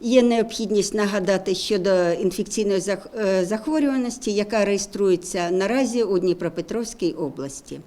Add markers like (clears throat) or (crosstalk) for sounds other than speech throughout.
Є необхідність нагадати щодо інфекційної е, захворюваності, яка реєструється наразі у Дніпропетровській області.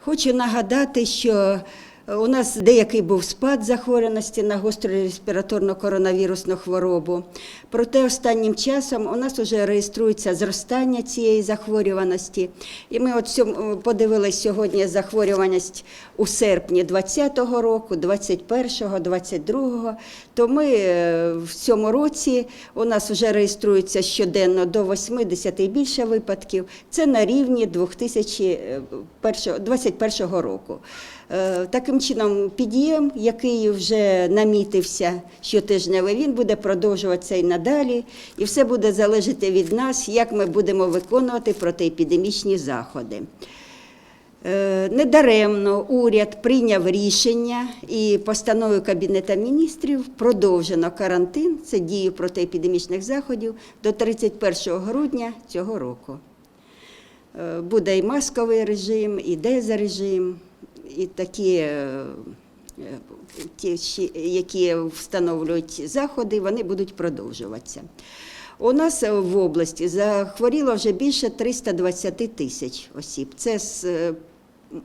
Хочу нагадати, що у нас деякий був спад захворюваності на гостру респіраторну коронавірусну хворобу. Проте останнім часом у нас вже реєструється зростання цієї захворюваності. І ми от подивились сьогодні захворюваність у серпні 2020 року, 21-го, 22-го. То ми е, в цьому році у нас вже реєструється щоденно до 80 і більше випадків. Це на рівні 2021 року. Е, Таким чином, під'єм, який вже намітився щотижневий, він буде продовжуватися і надалі, і все буде залежати від нас, як ми будемо виконувати протиепідемічні заходи. Е, Недаремно уряд прийняв рішення і постановою Кабінету міністрів продовжено карантин, це дію протиепідемічних заходів, до 31 грудня цього року. Е, Буде і масковий режим, і дезорежим, і такі, е, ті, які встановлюють заходи, вони будуть продовжуватися. У нас в області захворіло вже більше 320 тисяч осіб. Це з е,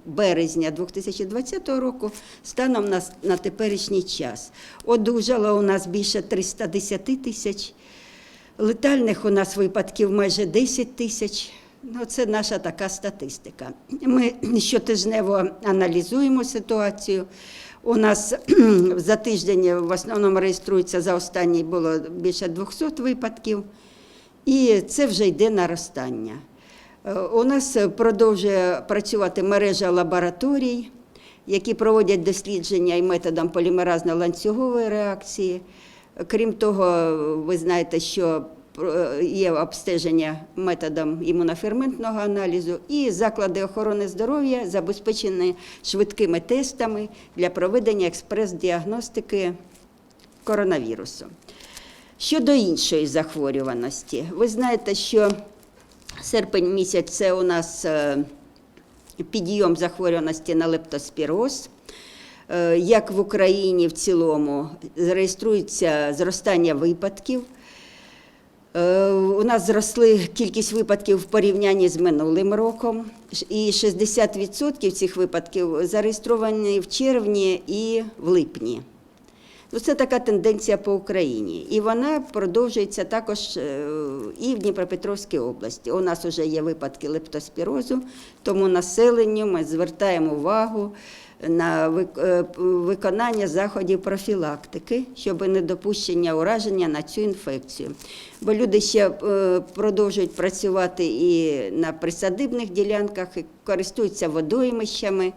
березня 2020 року станом на, на теперішній час. Одужало у нас більше 310 тисяч. Летальних у нас випадків майже 10 тисяч. Ну, це наша така статистика. Ми щотижнево аналізуємо ситуацію. У нас (clears throat) за тиждень в основному реєструється за останній було більше 200 випадків, і це вже йде наростання. Е, У нас продовжує працювати мережа лабораторій, які проводять дослідження і методом полімеразно-ланцюгової реакції. Крім того, ви знаєте, що є обстеження методом імуноферментного аналізу, і заклади охорони здоров'я забезпечені швидкими тестами для проведення експрес-діагностики коронавірусу. Щодо іншої захворюваності, ви знаєте, що серпень місяць це у нас е, підйом захворюваності на лептоспіроз. Е, Як в Україні в цілому реєструється зростання випадків. Е, У нас зросли кількість випадків в порівнянні з минулим роком, і 60% цих випадків зареєстровані в червні і в липні. Ну, це така тенденція по Україні. І вона продовжується також е, і в Дніпропетровській області. У нас вже є випадки лептоспірозу, тому населенню ми звертаємо увагу на е, виконання заходів профілактики, щоб недопущення ураження на цю інфекцію. Бо люди ще е, продовжують працювати і на присадибних ділянках, і користуються водоймищами.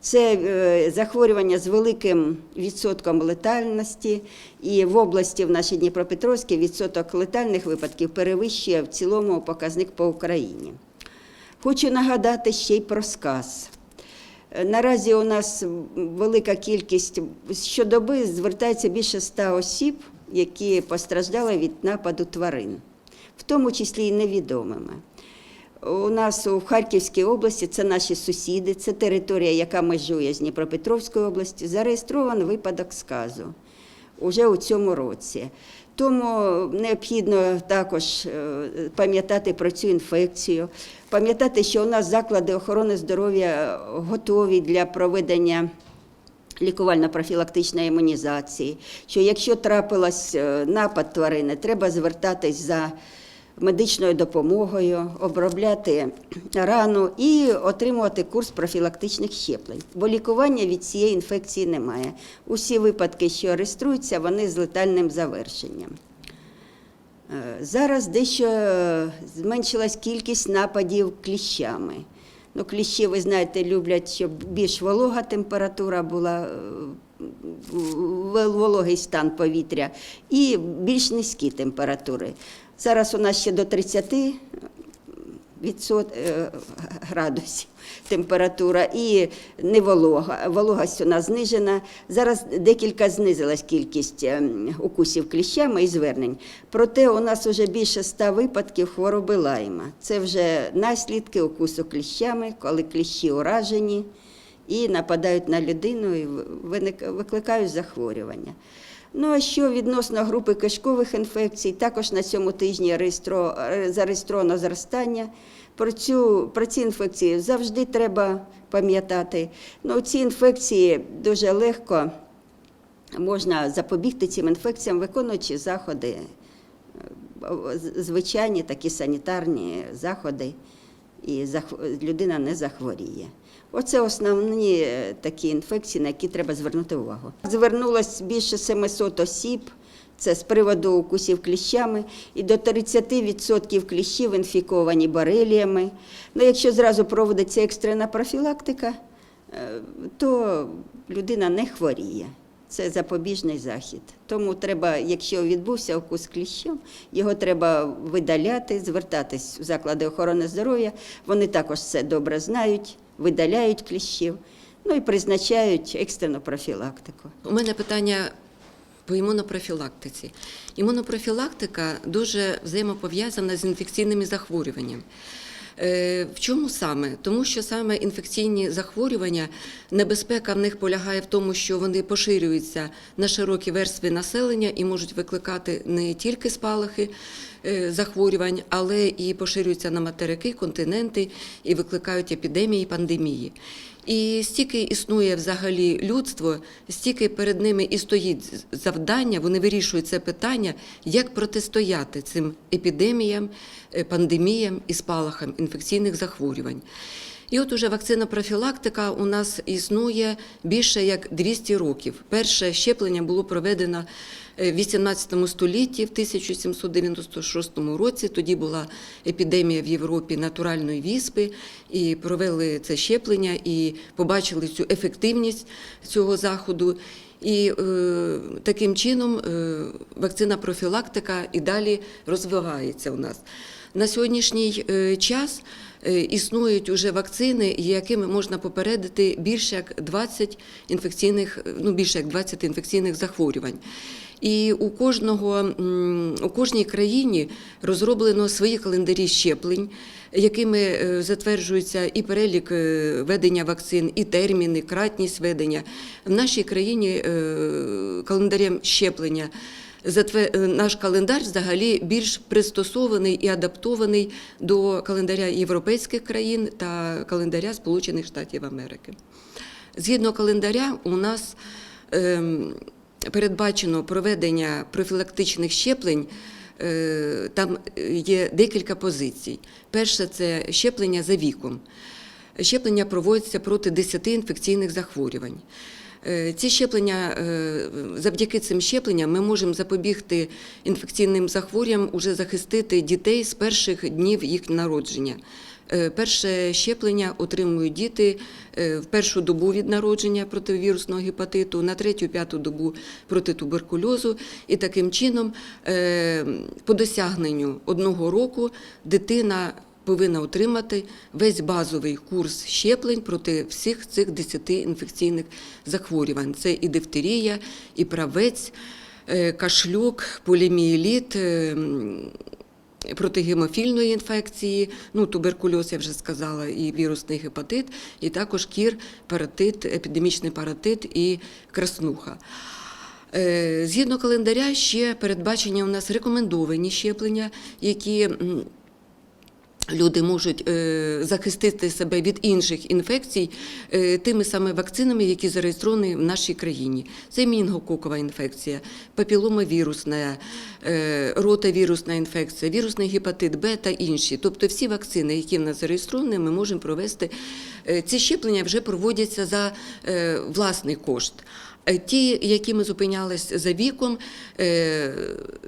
Це е, захворювання з великим відсотком летальності, і в області в нашій Дніпропетровській відсоток летальних випадків перевищує в цілому показник по Україні. Хочу нагадати ще й про сказ. Наразі у нас велика кількість щодоби звертається більше ста осіб, які постраждали від нападу тварин, в тому числі і невідомими. У нас у Харківській області це наші сусіди, це територія, яка межує з Дніпропетровською областю. Зареєстрований випадок сказу уже у цьому році. Тому необхідно також е, пам'ятати про цю інфекцію, пам'ятати, що у нас заклади охорони здоров'я готові для проведення лікувально-профілактичної імунізації. Що якщо трапилась е, напад тварини, треба звертатись за медичною допомогою, обробляти рану і отримувати курс профілактичних щеплень. Бо лікування від цієї інфекції немає. Усі випадки, що реєструються, вони з летальним завершенням. Е, Зараз дещо е, зменшилась кількість нападів кліщами. Ну, кліщі, ви знаєте, люблять, щоб більш волога температура була, е, вологий стан повітря і більш низькі температури. Зараз у нас ще до 30 відсот, е, градусів температура і не волога. Вологость у нас знижена. Зараз декілька знизилась кількість ем, укусів кліщами і звернень. Проте у нас вже більше ста випадків хвороби лайма. Це вже наслідки укусу кліщами, коли кліщі уражені і нападають на людину і викликають захворювання. Ну а що відносно групи кишкових інфекцій, також на цьому тижні е, зареєстровано зростання. Про, цю, про ці інфекції завжди треба пам'ятати. Ну, ці інфекції дуже легко можна запобігти цим інфекціям, виконуючи заходи, е, звичайні такі санітарні заходи, і людина не захворіє. Оце основні е, такі інфекції, на які треба звернути увагу. Звернулось більше 700 осіб. Це з приводу укусів кліщами, і до 30% кліщів інфіковані бореліями. Ну, якщо зразу проводиться екстрена профілактика, е, то людина не хворіє. Це запобіжний захід. Тому треба, якщо відбувся укус кліщем, його треба видаляти, звертатись в заклади охорони здоров'я. Вони також це добре знають, видаляють кліщів, ну і призначають екстрену профілактику. У мене питання по імунопрофілактиці. Імунопрофілактика дуже взаємопов'язана з інфекційними захворюваннями. Е, В чому саме? Тому що саме інфекційні захворювання, небезпека в них полягає в тому, що вони поширюються на широкі верстви населення і можуть викликати не тільки спалахи е, захворювань, але і поширюються на материки, континенти і викликають епідемії, пандемії. І стільки існує взагалі людство, стільки перед ними і стоїть завдання, вони вирішують це питання, як протистояти цим епідеміям, е, пандеміям і спалахам інфекційних захворювань. І от уже вакцина профілактика у нас існує більше як 200 років. Перше щеплення було проведено е, в 18 столітті, в 1796 році. Тоді була епідемія в Європі натуральної віспи, і провели це щеплення, і побачили цю ефективність цього заходу. І е, таким чином е, вакцина профілактика і далі розвивається у нас. На сьогоднішній е, час е, існують уже вакцини, якими можна попередити більше як 20 інфекційних, е, ну більше як 20 інфекційних захворювань. І у кожного у кожній країні розроблено свої календарі щеплень, якими затверджується і перелік ведення вакцин, і терміни, кратність ведення. В нашій країні календарем щеплення наш календар взагалі більш пристосований і адаптований до календаря європейських країн та календаря Сполучених Штатів Америки. Згідно календаря, у нас ем, передбачено проведення профілактичних щеплень. е, Там є декілька позицій. Перше це щеплення за віком. Щеплення проводяться проти 10 інфекційних захворювань. Е, Ці щеплення, е, завдяки цим щепленням ми можемо запобігти інфекційним захворюванням, уже захистити дітей з перших днів їх народження. Е, Перше щеплення отримують діти в першу добу від народження проти вірусного гепатиту, на третю-п'яту добу проти туберкульозу. І таким чином, по досягненню одного року, дитина повинна отримати весь базовий курс щеплень проти всіх цих 10 інфекційних захворювань. Це і дифтерія, і правець, е, кашлюк, полімієліт, е, м, проти гемофільної інфекції, ну туберкульоз, я вже сказала, і вірусний гепатит, і також кір, паратит, епідемічний паратит і краснуха. Е, Згідно календаря, ще передбачені у нас рекомендовані щеплення, які люди можуть е, захистити себе від інших інфекцій е, тими саме вакцинами, які зареєстровані в нашій країні. Це мінгококова інфекція, папіломавірусна, е, ротавірусна інфекція, вірусний гепатит Б та інші. Тобто всі вакцини, які в нас зареєстровані, ми можемо провести. Ці щеплення вже проводяться за власний кошт. Е, Ті, які ми зупинялись за віком, е,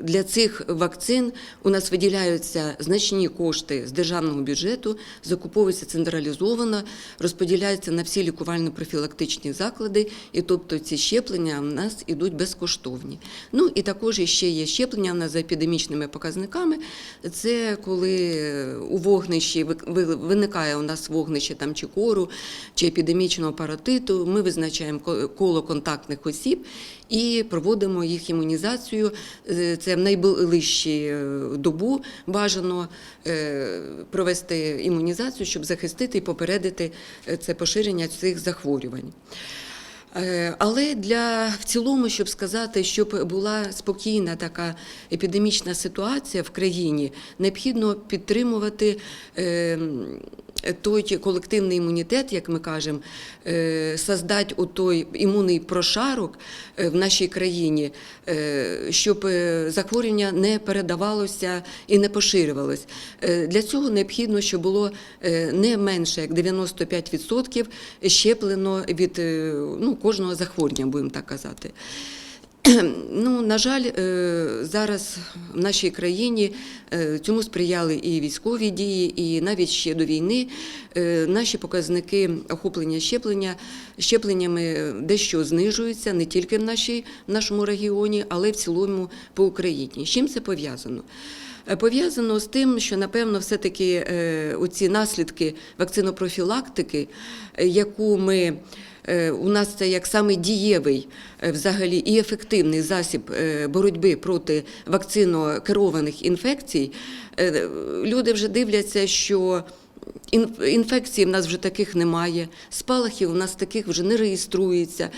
для цих вакцин у нас виділяються значні кошти з державного бюджету, закуповуються централізовано, розподіляються на всі лікувально-профілактичні заклади, і тобто ці щеплення в нас ідуть безкоштовні. Ну і також ще є щеплення в нас за епідемічними показниками. Це коли у вогнищі виникає у нас вогнище там чи кору, чи епідемічного паратиту. Ми визначаємо коло контактних осіб і проводимо їх імунізацію. Е, Це в найближчі е, добу бажано е, провести імунізацію, щоб захистити і попередити це поширення цих захворювань. Але для в цілому, щоб сказати, щоб була спокійна така епідемічна ситуація в країні, необхідно підтримувати е, той колективний імунітет, як ми кажемо, е, создати той імунний прошарок е, в нашій країні, е, щоб е, захворювання не передавалося і не поширювалось. Е, Для цього необхідно, щоб було е, не менше як 95% щеплено від е, ну, кожного захворювання, будемо так казати. Ну, на жаль, е, зараз в нашій країні е, цьому сприяли і військові дії, і навіть ще до війни е, наші показники охоплення щеплення щепленнями дещо знижуються не тільки в, нашій, в нашому регіоні, але й в цілому по Україні. З чим це пов'язано? Пов'язано з тим, що напевно все-таки оці наслідки вакцинопрофілактики, яку ми у нас це як саме дієвий е, взагалі і ефективний засіб е, боротьби проти вакцинокерованих інфекцій, е, люди вже дивляться, що інфекцій в нас вже таких немає, спалахів у нас таких вже не реєструється.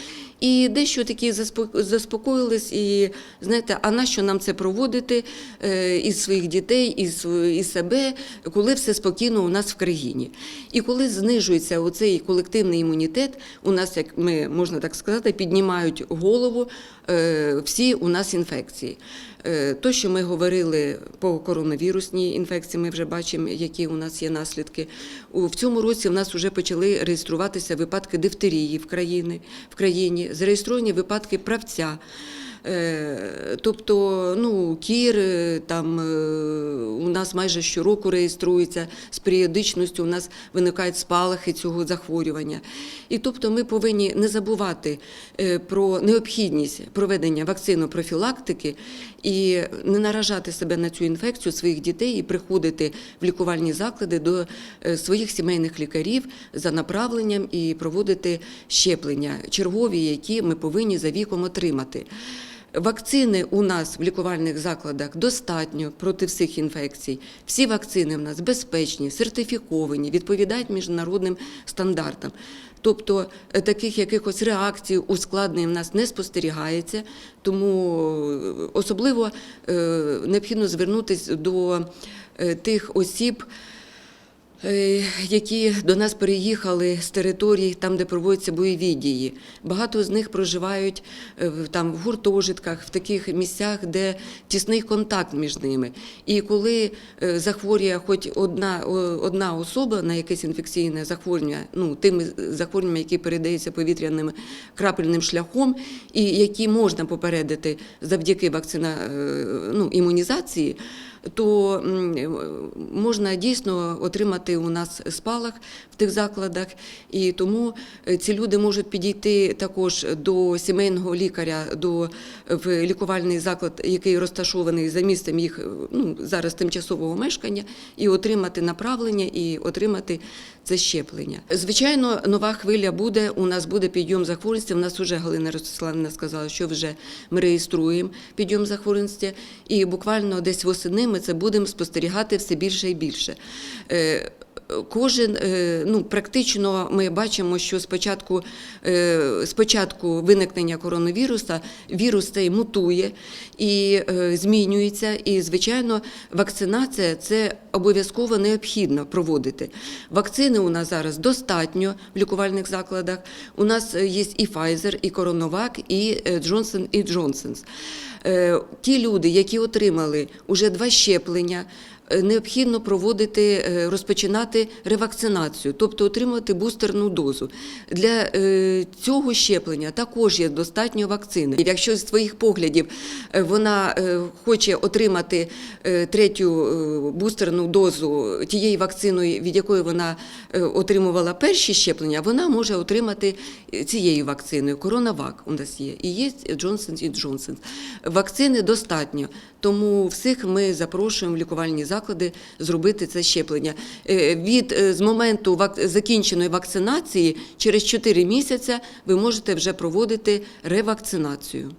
І дещо такі заспо- заспокоїлись, і знаєте, а нащо нам це проводити е, із своїх дітей, із, із себе, коли все спокійно у нас в країні. І коли знижується оцей колективний імунітет, у нас, як ми можна так сказати, піднімають голову е, всі у нас інфекції. Е, То, що ми говорили по коронавірусній інфекції, ми вже бачимо, які у нас є наслідки. В цьому році в нас вже почали реєструватися випадки дифтерії в країні, в країні, зареєстровані випадки правця. Е, Тобто, ну, кір е, там е, у нас майже щороку реєструється з періодичністю, у нас виникають спалахи цього захворювання. І тобто ми повинні не забувати про необхідність проведення вакцинопрофілактики і не наражати себе на цю інфекцію своїх дітей і приходити в лікувальні заклади до своїх сімейних лікарів за направленням і проводити щеплення чергові, які ми повинні за віком отримати. Вакцини у нас в лікувальних закладах достатньо проти всіх інфекцій. Всі вакцини в нас безпечні, сертифіковані, відповідають міжнародним стандартам. Тобто е, таких якихось реакцій, ускладнень в нас не спостерігається, тому е, особливо е, необхідно звернутися до тих осіб. Е, які до нас переїхали з територій, там, де проводяться бойові дії. Багато з них проживають е, там в гуртожитках, в таких місцях, де тісний контакт між ними. І коли е, захворює хоч одна, одна особа на якесь інфекційне захворювання, ну тими захворюваннями, які передаються повітряним крапельним шляхом, і які можна попередити завдяки вакцина, ну, імунізації то можна дійсно отримати у нас спалах в тих закладах, і тому е, ці люди можуть підійти також до сімейного лікаря, до в лікувальний заклад, який розташований за місцем їх е, ну, зараз тимчасового мешкання, і отримати направлення і отримати це щеплення. Звичайно, нова хвиля буде. У нас буде підйом захворюваності. У нас вже Галина Ростиславівна сказала, що вже ми реєструємо підйом захворюваності, і буквально десь восени ми це будемо спостерігати все більше і більше. Кожен, е, ну практично ми бачимо, що спочатку, е, спочатку виникнення коронавіруса вірус цей мутує і е, змінюється. І, звичайно, вакцинація це обов'язково необхідно проводити. Вакцини у нас зараз достатньо в лікувальних закладах. У нас є і Pfizer, і Коронавак, і Johnson і. Е, Ті люди, які отримали уже два щеплення, необхідно проводити, е, розпочинати ревакцинацію, тобто отримувати бустерну дозу. Для е, цього щеплення також є достатньо вакцини. Якщо з твоїх поглядів е, вона е, хоче отримати е, третю е, бустерну дозу тієї вакциною, від якої вона е, отримувала перші щеплення, вона може отримати е, цією вакциною. Коронавак у нас є. І є Johnson і Johnson. Вакцини достатньо, тому всіх ми запрошуємо в лікувальні заклади зробити це щеплення. Е, Від е, з моменту закінченої вакцинації через 4 місяці ви можете вже проводити ревакцинацію.